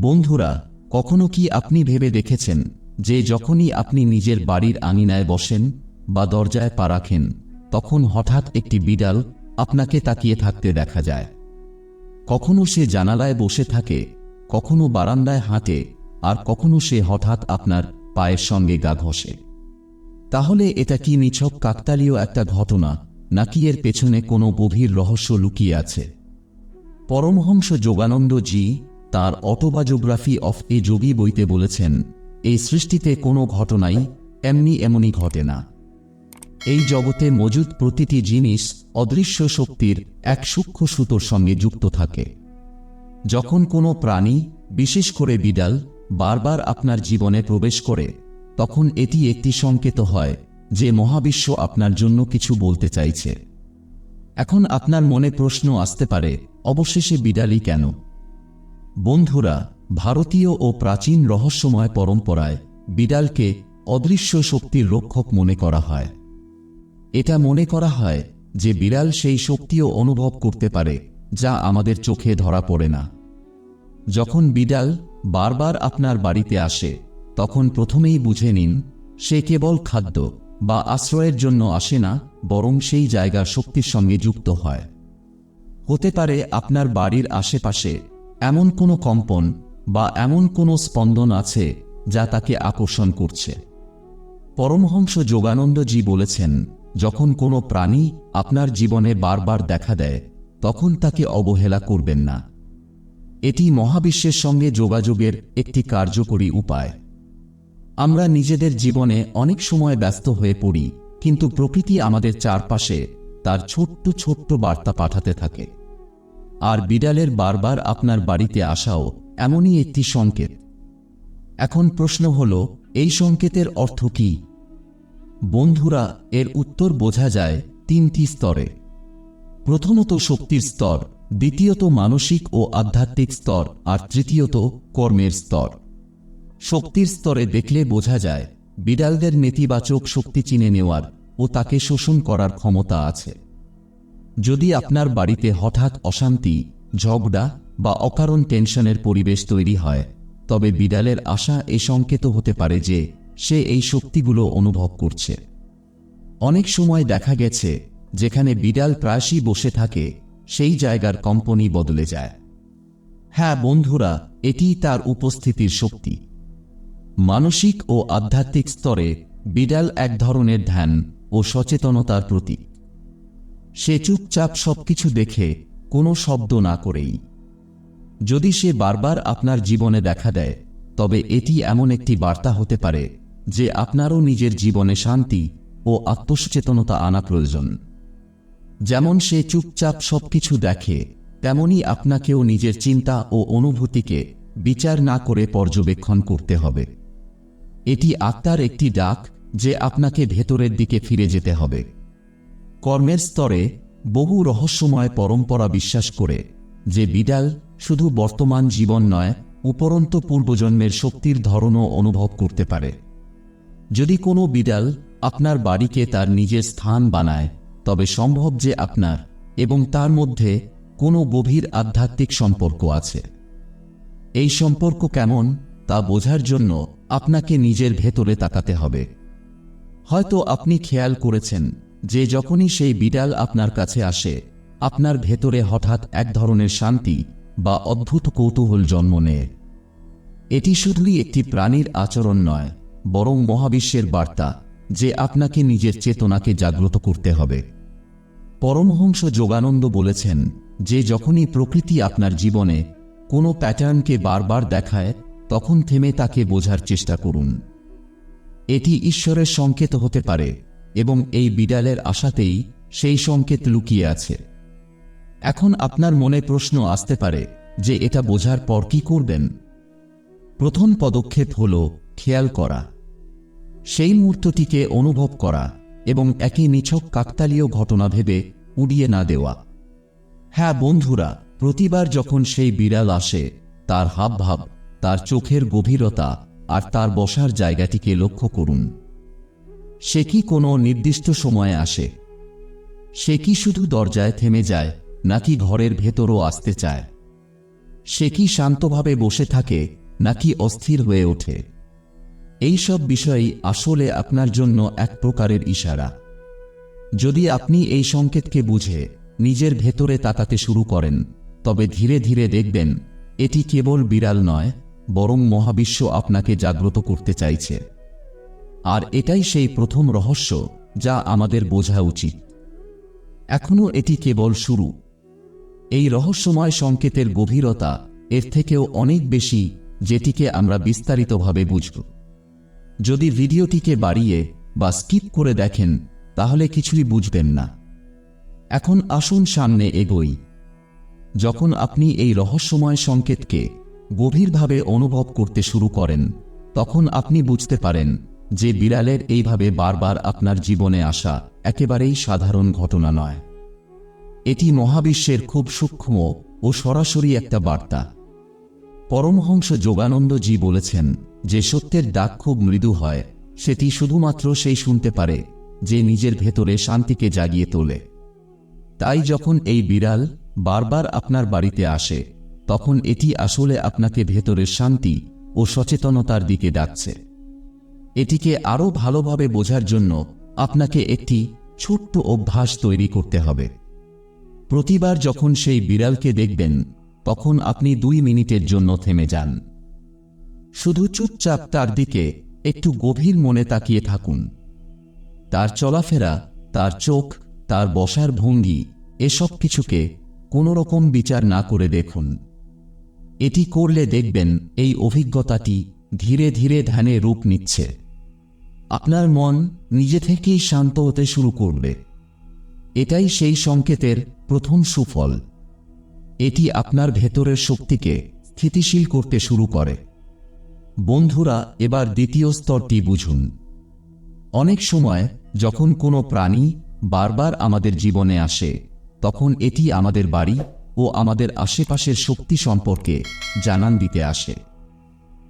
বন্ধুরা, কখনো কি আপনি ভেবে দেখেছেন যে যখনই আপনি নিজের বাড়ির আঙিনায় বসেন বা দরজায় পা রাখেন, তখন হঠাৎ একটি বিড়াল আপনাকে তাকিয়ে থাকতে দেখা যায়? কখনো সে জানালায় বসে থাকে, কখনো বারান্দায় হাঁটে, আর কখনো সে হঠাৎ আপনার পায়ের সঙ্গে গা ঘষে। তাহলে এটা কি নিছক কাকতালীয় একটা ঘটনা, নাকি এর পেছনে কোনো গভীর রহস্য লুকিয়ে আছে? পরমহংস যোগানন্দ জি তার অটোবায়োগ্রাফি অফ এ যোগী বইতে বলেছেন, এই সৃষ্টিতে কোনো ঘটনাই এমনি এমনই ঘটে না। এই জগতে মজুদ প্রতিটি জিনিস অদৃশ্য শক্তির এক সূক্ষ্ম সুতোর সঙ্গে যুক্ত থাকে। যখন কোনো প্রাণী, বিশেষ করে বিড়াল, বারবার আপনার জীবনে প্রবেশ করে, তখন এটি একটি সংকেত হয় যে মহাবিশ্ব আপনার জন্য কিছু বলতে চাইছে। এখন আপনার মনে প্রশ্ন আসতে পারে, অবশেষে বিড়ালই কেন? বন্ধুরা, ভারতীয় ও প্রাচীন রহস্যময় পরম্পরায় বিড়ালকে অদৃশ্য শক্তির রক্ষক মনে করা হয়। এটা মনে করা হয় যে বিড়াল সেই শক্তিও অনুভব করতে পারে, যা আমাদের চোখে ধরা পড়ে না। যখন বিড়াল বারবার আপনার বাড়িতে আসে, তখন প্রথমেই বুঝে নিন, সে কেবল খাদ্য বা আশ্রয়ের জন্য আসে না, বরং সেই জায়গার শক্তির সঙ্গে যুক্ত হয়। হতে পারে আপনার বাড়ির আশেপাশে এমন কোনো কম্পন বা এমন কোনো স্পন্দন আছে যা তাকে আকর্ষণ করছে। পরমহংস যোগানন্দজি বলেছেন, যখন কোনো প্রাণী আপনার জীবনে বারবার দেখা দেয়, তখন তাকে অবহেলা করবেন না। এটি মহাবিশ্বের সঙ্গে যোগাযোগের একটি কার্যকরী উপায়। আমরা নিজেদের জীবনে অনেক সময় ব্যস্ত হয়ে পড়ি, কিন্তু প্রকৃতি আমাদের চারপাশে তার ছোট্ট ছোট্ট বার্তা পাঠাতে থাকে। আর বিড়ালের বারবার আপনার বাড়িতে আসাও এমনই একটি সংকেত। এখন প্রশ্ন হল, এই সংকেতের অর্থ কি? বন্ধুরা, এর উত্তর বোঝা যায় তিনটি স্তরে। প্রথমত শক্তির স্তর, দ্বিতীয়ত মানসিক ও আধ্যাত্মিক স্তর, আর তৃতীয়ত কর্মের স্তর। শক্তির স্তরে দেখলে বোঝা যায়, বিড়ালদের নেতিবাচক শক্তি চিনে নেওয়ার ও তাকে শোষণ করার ক্ষমতা আছে। যদি আপনার বাড়িতে হঠাৎ অশান্তি, ঝগড়া বা অকারণ টেনশনের পরিবেশ তৈরি হয়, তবে বিড়ালের আশা এ সংকেত হতে পারে যে সে এই শক্তিগুলো অনুভব করছে। অনেক সময় দেখা গেছে, যেখানে বিড়াল প্রায়শই বসে থাকে, সেই জায়গার কম্পনই বদলে যায়। হ্যাঁ বন্ধুরা, এটিই তার উপস্থিতির শক্তি। মানসিক ও আধ্যাত্মিক স্তরে বিড়াল এক ধরনের ধ্যান ও সচেতনতার প্রতীক। সে চুপচাপ সবকিছু দেখে কোনো শব্দ না করেই। যদি সে বারবার আপনার জীবনে দেখা দেয়, তবে এটি এমন একটি বার্তা হতে পারে যে আপনারও নিজের জীবনে শান্তি ও আত্মসচেতনতা আনা প্রয়োজন। যেমন সে চুপচাপ সবকিছু দেখে, তেমনি আপনাকেও নিজের চিন্তা ও অনুভূতিকে বিচার না করে পর্যবেক্ষণ করতে হবে। এটি আত্মার একটি ডাক যে আপনাকে ভেতরের দিকে ফিরে যেতে হবে। কর্মের স্তরে বহু রহস্যময় পরম্পরা বিশ্বাস করে যে বিড়াল শুধু বর্তমান জীবন নয়, উপরন্ত পূর্বজন্মের শক্তির ধরনও অনুভব করতে পারে। যদি কোনো বিড়াল আপনার বাড়িকে তার নিজের স্থান বানায়, তবে সম্ভব যে আপনার এবং তার মধ্যে কোনো গভীর আধ্যাত্মিক সম্পর্ক আছে। এই সম্পর্ক কেমন তা বোঝার জন্য আপনাকে নিজের ভেতরে তাকাতে হবে। হয়তো আপনি খেয়াল করেছেন যে যখনই সেই বিড়াল আপনার কাছে আসে, আপনার ভেতরে হঠাৎ এক ধরনের শান্তি বা অদ্ভুত কৌতূহল জন্ম নেয়। এটি শুধুই একটি প্রাণীর আচরণ নয়, বরং মহাবিশ্বের বার্তা যে আপনাকে নিজের চেতনাকে জাগ্রত করতে হবে। পরমহংস যোগানন্দ বলেছেন যে যখনই প্রকৃতি আপনার জীবনে কোনো প্যাটার্নকে বারবার দেখায়, তখন থেমে তাকে বোঝার চেষ্টা করুন। এটি ঈশ্বরের সংকেত হতে পারে। এবং এই বিড়ালের আশাতেই সেই সংকেত লুকিয়ে আছে। এখন আপনার মনে প্রশ্ন আসতে পারে যে এটা বোঝার পর কি করবেন? প্রথম পদক্ষেপ হল খেয়াল করা। সেই মুহূর্তটিকে অনুভব করা এবং একই নিছক কাকতালীয় ঘটনা ভেবে উড়িয়ে না দেওয়া। হ্যাঁ বন্ধুরা, প্রতিবার যখন সেই বিড়াল আসে, তার হাবভাব, তার চোখের গভীরতা আর তার বসার জায়গাটিকে লক্ষ্য করুন। সে কি কোনো নির্দিষ্ট সময়ে আসে? সে কি শুধু দরজায় থেমে যায়, নাকি ঘরের ভেতরও আসতে চায়? সে কি শান্তভাবে বসে থাকে, নাকি অস্থির হয়ে ওঠে? এই সব বিষয়ই আসলে আপনার জন্য এক প্রকারের ইশারা। যদি আপনি এই সংকেতকে বুঝে নিজের ভেতরে তাকাতে শুরু করেন, তবে ধীরে ধীরে দেখবেন, এটি কেবল বিড়াল নয়, বরং মহাবিশ্ব আপনাকে জাগ্রত করতে চাইছে। আর এটাই সেই প্রথম রহস্য যা আমাদের বোঝা উচিত। এখনও এটি কেবল শুরু। এই রহস্যময় সংকেতের গভীরতা এর থেকেও অনেক বেশি যেটিকে আমরা বিস্তারিতভাবে বুঝব। যদি ভিডিওটিকে বাড়িয়ে বা স্কিপ করে দেখেন, তাহলে কিছুই বুঝবেন না। এখন আসুন সামনে এগোই। যখন আপনি এই রহস্যময় সংকেতকে গভীরভাবে অনুভব করতে শুরু করেন, তখন আপনি বুঝতে পারেন যে বিড়ালের এইভাবে বারবার আপনার জীবনে আসা একেবারেই সাধারণ ঘটনা নয়। এটি মহাবিশ্বের খুব সূক্ষ্ম ও সরাসরি একটা বার্তা। পরমহংস যোগানন্দজি বলেছেন যে সত্যের ডাক খুব মৃদু হয়, সেটি শুধুমাত্র সেই শুনতে পারে, যে নিজের ভেতরে শান্তিকে জাগিয়ে তোলে। তাই যখন এই বিড়াল বারবার আপনার বাড়িতে আসে, তখন এটি আসলে আপনাকে ভেতরের শান্তি ও সচেতনতার দিকে ডাকছে। এটিকে আরও ভালোভাবে বোঝার জন্য আপনাকে একটি ছোট্ট অভ্যাস তৈরি করতে হবে। প্রতিবার যখন সেই বিড়ালকে দেখবেন, তখন আপনি দুই মিনিটের জন্য থেমে যান। শুধু চুপচাপ তার দিকে একটু গভীর মনে তাকিয়ে থাকুন। তার চলাফেরা, তার চোখ, তার বসার ভঙ্গি, এসব কিছুকে কোনো রকম বিচার না করে দেখুন। এটি করলে দেখবেন এই অভিজ্ঞতাটি ধীরে ধীরে ধ্যানে রূপ নিচ্ছে। আপনার মন নিজে থেকেই শান্ত হতে শুরু করবে। এটাই সেই সংকেতের প্রথম সুফল। এটি আপনার ভেতরের শক্তিকে স্থিতিশীল করতে শুরু করে। বন্ধুরা, এবার দ্বিতীয় স্তরটি বুঝুন। অনেক সময় যখন কোনো প্রাণী বারবার আমাদের জীবনে আসে, তখন এটি আমাদের বাড়ি ও আমাদের আশেপাশের শক্তি সম্পর্কে জানান দিতে আসে।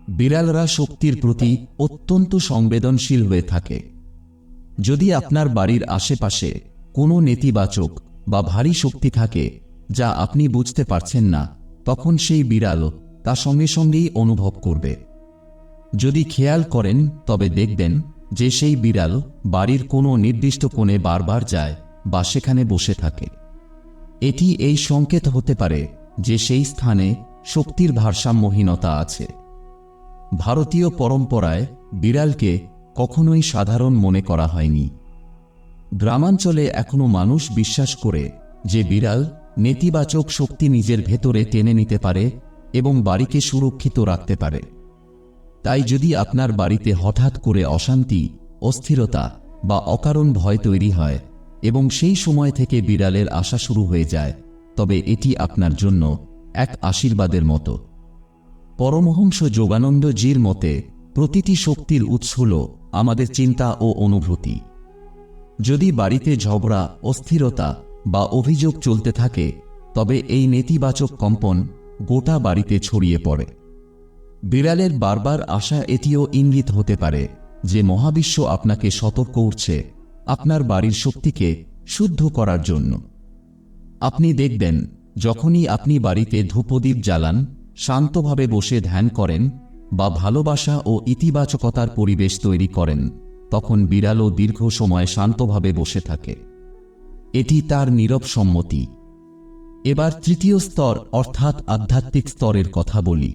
বিড়ালরা শক্তির প্রতি অত্যন্ত সংবেদনশীল হয়ে থাকে। যদি আপনার বাড়ির আশেপাশে কোনো নেতিবাচক বা ভারী শক্তি থাকে, যা আপনি বুঝতে পারছেন না, তখন সেই বিড়াল তা সঙ্গে সঙ্গেই অনুভব করবে। যদি খেয়াল করেন, তবে দেখবেন যে সেই বিড়াল বাড়ির কোনো নির্দিষ্ট কোণে বারবার যায় বা সেখানে বসে থাকে। এটি এই সংকেত হতে পারে যে সেই স্থানে শক্তির ভারসাম্যহীনতা আছে। ভারতীয় পরম্পরায় বিড়ালকে কখনোই সাধারণ মনে করা হয়নি। গ্রামাঞ্চলে এখনও মানুষ বিশ্বাস করে যে বিড়াল নেতিবাচক শক্তি নিজের ভেতরে টেনে নিতে পারে এবং বাড়িকে সুরক্ষিত রাখতে পারে। তাই যদি আপনার বাড়িতে হঠাৎ করে অশান্তি, অস্থিরতা বা অকারণ ভয় তৈরি হয় এবং সেই সময় থেকে বিড়ালের আশা শুরু হয়ে যায়, তবে এটি আপনার জন্য এক আশীর্বাদের মতো। পরমহংস যোগানন্দজির মতে, প্রতিটি শক্তির উৎস হল আমাদের চিন্তা ও অনুভূতি। যদি বাড়িতে ঝগড়া, অস্থিরতা বা অভিযোগ চলতে থাকে, তবে এই নেতিবাচক কম্পন গোটা বাড়িতে ছড়িয়ে পড়ে। বিড়ালের বারবার আসা এটিও ইঙ্গিত হতে পারে যে মহাবিশ্ব আপনাকে সতর্ক উঠছে আপনার বাড়ির শক্তিকে শুদ্ধ করার জন্য। আপনি দেখবেন, যখনই আপনি বাড়িতে ধূপদীপ জ্বালান শান্তভাবে বসে ধ্যান করেন বা ভালোবাসা ও ইতিবাচকতার পরিবেশ তৈরি করেন, তখন বিড়ালও দীর্ঘ সময় শান্তভাবে বসে থাকে। এটি তার নীরব সম্মতি। এবার তৃতীয় স্তর, অর্থাৎ আধ্যাত্মিক স্তরের কথা বলি।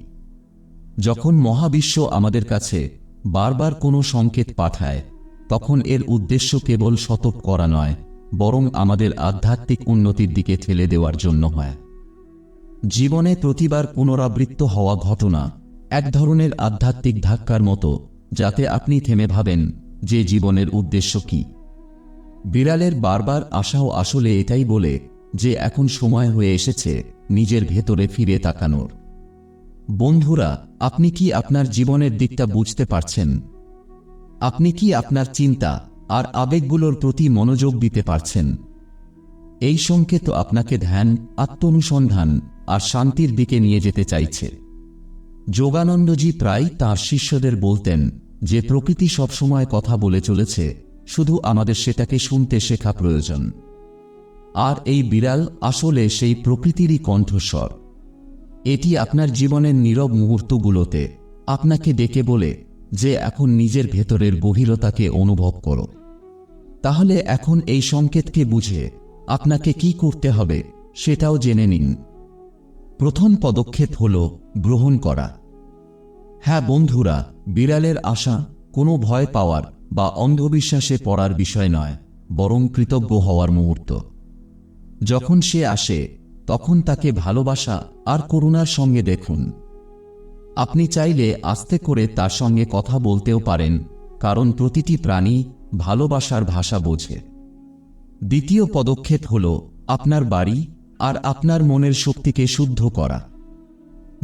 যখন মহাবিশ্ব আমাদের কাছে বারবার কোনো সংকেত পাঠায়, তখন এর উদ্দেশ্য কেবল সতর্ক করা নয়, বরং আমাদের আধ্যাত্মিক উন্নতির দিকে ঠেলে দেওয়ার জন্য হয়। জীবনে প্রতিবার পুনরাবৃত্ত হওয়া ঘটনা, এক ধরনের আধ্যাত্মিক ধাক্কার মতো, যাতে আপনি থেমে ভাবেন যে জীবনের উদ্দেশ্য কি। বিড়ালের বারবার আশাও আসলে এটাই বলে যে এখন সময় হয়ে এসেছে নিজের ভেতরে ফিরে তাকানোর। বন্ধুরা, আপনি কি আপনার জীবনের দিকটা বুঝতে পারছেন? আপনি কি আপনার চিন্তা আর আবেগগুলোর প্রতি মনোযোগ দিতে পারছেন? এই সংকেত আপনাকে ধ্যান, আত্মনুসন্ধান আর শান্তির দিকে নিয়ে যেতে চাইছে। যোগানন্দজি প্রায় তার শিষ্যদের বলতেন যে প্রকৃতি সবসময় কথা বলে চলেছে, শুধু আমাদের সেটাকে শুনতে শেখা প্রয়োজন। আর এই বিড়াল আসলে সেই প্রকৃতিরই কণ্ঠস্বর। এটি আপনার জীবনের নীরব মুহূর্তগুলোতে আপনাকে ডেকে বলে যে এখন নিজের ভেতরের গভীরতাকে অনুভব করো। তাহলে এখন এই সংকেতকে বুঝে আপনাকে কি করতে হবে সেটাও জেনে নিন। প্রথম পদক্ষেপ হল গ্রহণ করা। হ্যাঁ বন্ধুরা, বিড়ালের আশা কোনো ভয় পাওয়ার বা অন্ধবিশ্বাসে পড়ার বিষয় নয়, বরং কৃতজ্ঞ হওয়ার মুহূর্ত। যখন সে আসে, তখন তাকে ভালোবাসা আর করুণার সঙ্গে দেখুন। আপনি চাইলে আস্তে করে তার সঙ্গে কথা বলতেও পারেন, কারণ প্রতিটি প্রাণী ভালোবাসার ভাষা বোঝে। দ্বিতীয় পদক্ষেপ হল আপনার বাড়ি আর আপনার মনের শক্তিকে শুদ্ধ করা।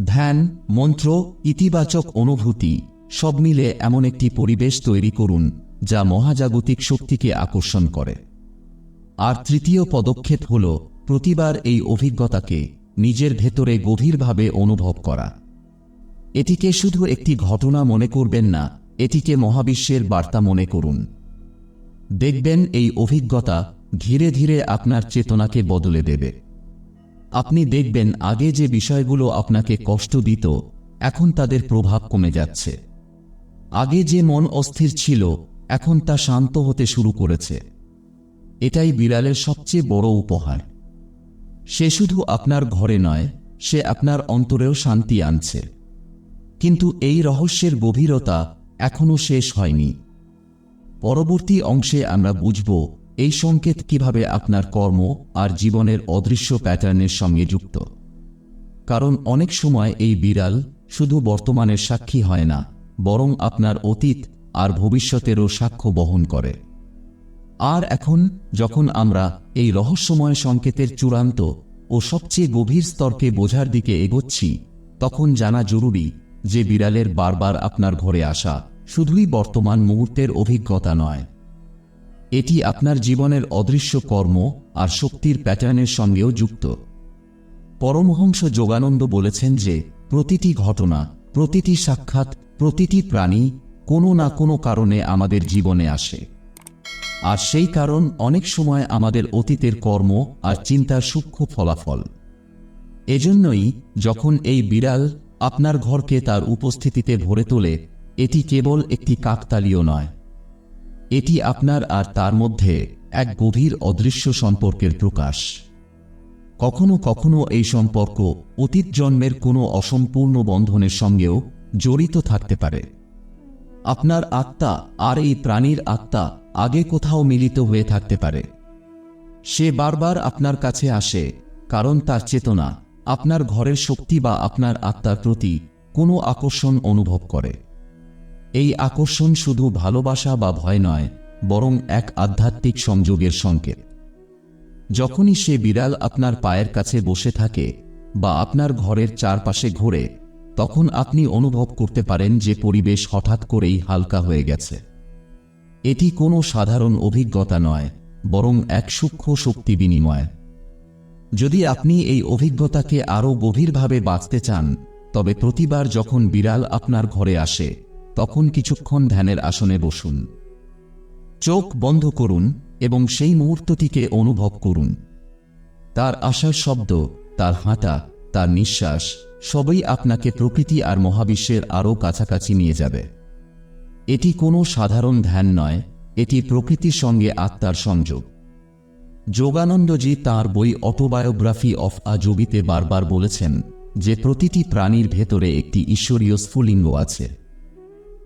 ধ্যান, মন্ত্র, ইতিবাচক অনুভূতি, সব মিলে এমন একটি পরিবেশ তৈরি করুন যা মহাজাগতিক শক্তিকে আকর্ষণ করে। আর তৃতীয় পদক্ষেপ হল প্রতিবার এই অভিজ্ঞতাকে নিজের ভেতরে গভীরভাবে অনুভব করা। এটিকে শুধু একটি ঘটনা মনে করবেন না, এটিকে মহাবিশ্বের বার্তা মনে করুন। দেখবেন এই অভিজ্ঞতা ধীরে ধীরে আপনার চেতনাকে বদলে দেবে। আপনি দেখবেন আগে যে বিষয়গুলো আপনাকে কষ্ট দিত, এখন তাদের প্রভাব কমে যাচ্ছে। আগে যে মন অস্থির ছিল, এখন তা শান্ত হতে শুরু করেছে। এটাই বিড়ালের সবচেয়ে বড় উপহার। সে শুধু আপনার ঘরে নয়, সে আপনার অন্তরেও শান্তি আনছে। কিন্তু এই রহস্যের গভীরতা এখনও শেষ হয়নি। পরবর্তী অংশে আমরা বুঝব এই সংকেত কীভাবে আপনার কর্ম আর জীবনের অদৃশ্য প্যাটার্নের সঙ্গে যুক্ত? কারণ অনেক সময় এই বিড়াল শুধু বর্তমানের সাক্ষী হয় না, বরং আপনার অতীত আর ভবিষ্যতেরও সাক্ষ্য বহন করে। আর এখন, যখন আমরা এই রহস্যময় সংকেতের চূড়ান্ত ও সবচেয়ে গভীর স্তরকে বোঝার দিকে এগোচ্ছি, তখন জানা জরুরি যে বিড়ালের বারবার আপনার ঘরে আসা শুধুই বর্তমান মুহূর্তের অভিজ্ঞতা নয়। এটি আপনার জীবনের অদৃশ্য কর্ম আর শক্তির প্যাটার্নের সঙ্গেও যুক্ত। পরমহংস যোগানন্দ বলেছেন যে, প্রতিটি ঘটনা, প্রতিটি সাক্ষাৎ, প্রতিটি প্রাণী কোনো না কোনো কারণে আমাদের জীবনে আসে। আর সেই কারণ অনেক সময় আমাদের অতীতের কর্ম আর চিন্তার সূক্ষ্ম ফলাফল। এজন্যই যখন এই বিড়াল আপনার ঘরকে তার উপস্থিতিতে ভরে তোলে, এটি কেবল একটি কাকতালীয় নয়। এটি আপনার আর তার মধ্যে এক গভীর অদৃশ্য সম্পর্কের প্রকাশ। কখনো কখনো এই সম্পর্ক অতীত জন্মের কোনো অসম্পূর্ণ বন্ধনের সঙ্গেও জড়িত থাকতে পারে। আপনার আত্মা আর এই প্রাণীর আত্মা আগে কোথাও মিলিত হয়ে থাকতে পারে। সে বারবার আপনার কাছে আসে, কারণ তার চেতনা আপনার ঘরের শক্তি বা আপনার আত্মার প্রতি কোনো আকর্ষণ অনুভব করে। এই আকর্ষণ শুধু ভালোবাসা বা ভয় নয়, বরং এক আধ্যাত্মিক সংযোগের সংকেত। যখনই সে বিড়াল আপনার পায়ের কাছে বসে থাকে বা আপনার ঘরের চারপাশে ঘোরে, তখন আপনি অনুভব করতে পারেন যে পরিবেশ হঠাৎ করেই হালকা হয়ে গেছে। এটি কোনো সাধারণ অভিজ্ঞতা নয়, বরং এক সূক্ষ্ম শক্তি বিনিময়। যদি আপনি এই অভিজ্ঞতাকে আরও গভীরভাবে বাঁচতে চান, তবে প্রতিবার যখন বিড়াল আপনার ঘরে আসে তখন কিছুক্ষণ ধ্যানের আসনে বসুন। চোখ বন্ধ করুন এবং সেই মুহূর্তটিকে অনুভব করুন। তার আসার শব্দ, তার হাঁটা, তার নিঃশ্বাস, সবই আপনাকে প্রকৃতি আর মহাবিশ্বের আরও কাছাকাছি নিয়ে যাবে। এটি কোনো সাধারণ ধ্যান নয়, এটি প্রকৃতির সঙ্গে আত্মার সংযোগ। যোগানন্দজি তার বই অটোবায়োগ্রাফি অফ আ যোগিতে বারবার বলেছেন যে প্রতিটি প্রাণীর ভেতরে একটি ঈশ্বরীয় স্ফুলিঙ্গ আছে।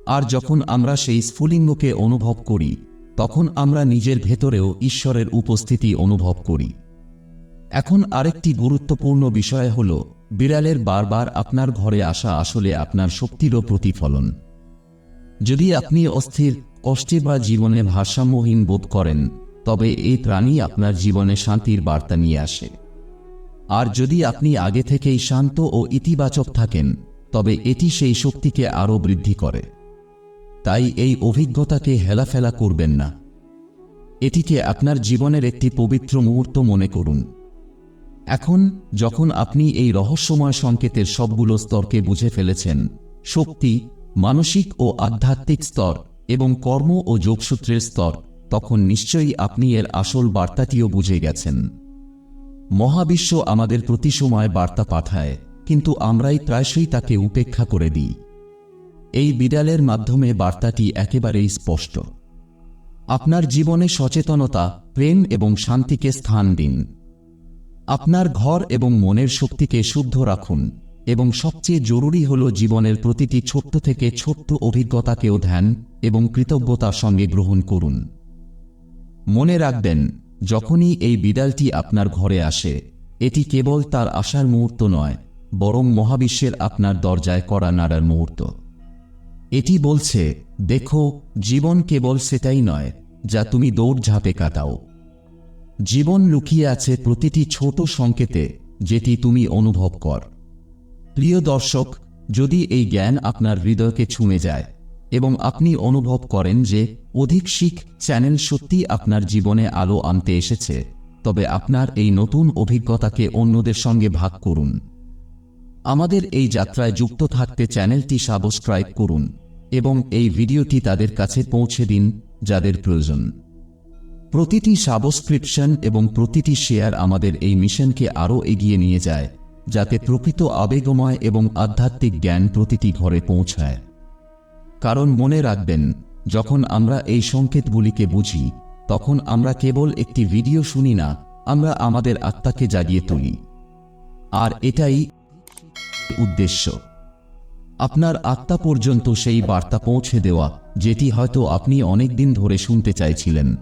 আর যখন আমরা সেই স্ফুলিঙ্গকে অনুভব করি, তখন আমরা নিজের ভেতরেও ঈশ্বরের উপস্থিতি অনুভব করি। এখন আরেকটি গুরুত্বপূর্ণ বিষয় হল, বিড়ালের বারবার আপনার ঘরে আসা আসলে আপনার শক্তিরও প্রতিফলন। যদি আপনি অস্থির, কষ্টে বা জীবনে ভারসাম্যহীন বোধ করেন, তবে এই প্রাণী আপনার জীবনে শান্তির বার্তা নিয়ে আসে। আর যদি আপনি আগে থেকেই শান্ত ও ইতিবাচক থাকেন, তবে এটি সেই শক্তিকে আরও বৃদ্ধি করে। তাই এই অভিজ্ঞতাকে হেলাফেলা করবেন না। এটিকে আপনার জীবনের একটি পবিত্র মুহূর্ত মনে করুন। এখন, যখন আপনি এই রহস্যময় সংকেতের সবগুলো স্তরকে বুঝে ফেলেছেন, শক্তি, মানসিক ও আধ্যাত্মিক স্তর এবং কর্ম ও যোগসূত্রের স্তর, তখন নিশ্চয়ই আপনি এর আসল বার্তাটিও বুঝে গেছেন। মহাবিশ্ব আমাদের প্রতি সময় বার্তা পাঠায়, কিন্তু আমরাই প্রায়শই তাকে উপেক্ষা করে দিই। এই বিড়ালের মাধ্যমে বার্তাটি একেবারেই স্পষ্ট। আপনার জীবনে সচেতনতা, প্রেম এবং শান্তিকে স্থান দিন। আপনার ঘর এবং মনের শক্তিকে শুদ্ধ রাখুন এবং সবচেয়ে জরুরি হল জীবনের প্রতিটি ছোট্ট থেকে ছোট্ট অভিজ্ঞতাকেও ধ্যান এবং কৃতজ্ঞতার সঙ্গে গ্রহণ করুন। মনে রাখবেন, যখনই এই বিড়ালটি আপনার ঘরে আসে, এটি কেবল তার আসার মুহূর্ত নয়, বরং মহাবিশ্বের আপনার দরজায় করা নাড়ার মুহূর্ত। এটি বলছে, দেখো, জীবন কেবল সেটাই নয়, যা তুমি দৌড়ঝাঁপে কাটাও। জীবন লুকিয়ে আছে প্রতিটি ছোট সংকেতে যেটি তুমি অনুভব কর। প্রিয় দর্শক, যদি এই জ্ঞান আপনার হৃদয়কে ছুঁয়ে যায় এবং আপনি অনুভব করেন যে অধিক শিখ চ্যানেল সত্যি আপনার জীবনে আলো আনতে এসেছে, তবে আপনার এই নতুন অভিজ্ঞতাকে অন্যদের সঙ্গে ভাগ করুন। আমাদের এই যাত্রায় যুক্ত থাকতে চ্যানেলটি সাবস্ক্রাইব করুন এবং এই ভিডিওটি তাদের কাছে পৌঁছে দিন যাদের প্রয়োজন। প্রতিটি সাবস্ক্রিপশন এবং প্রতিটি শেয়ার আমাদের এই মিশনকে আরও এগিয়ে নিয়ে যায়, যাতে প্রকৃত আবেগময় এবং আধ্যাত্মিক জ্ঞান প্রতিটি ঘরে পৌঁছায়। কারণ মনে রাখবেন, যখন আমরা এই সংকেতগুলিকে বুঝি, তখন আমরা কেবল একটি ভিডিও শুনি না, আমরা আমাদের আত্মাকে জাগিয়ে তুলি। আর এটাই উদ্দেশ্য। আপনার আত্মা পর্যন্ত সেই বার্তা পৌঁছে দেওয়া, যেটি হয়তো আপনি অনেক দিন ধরে শুনতে চাইছিলেন।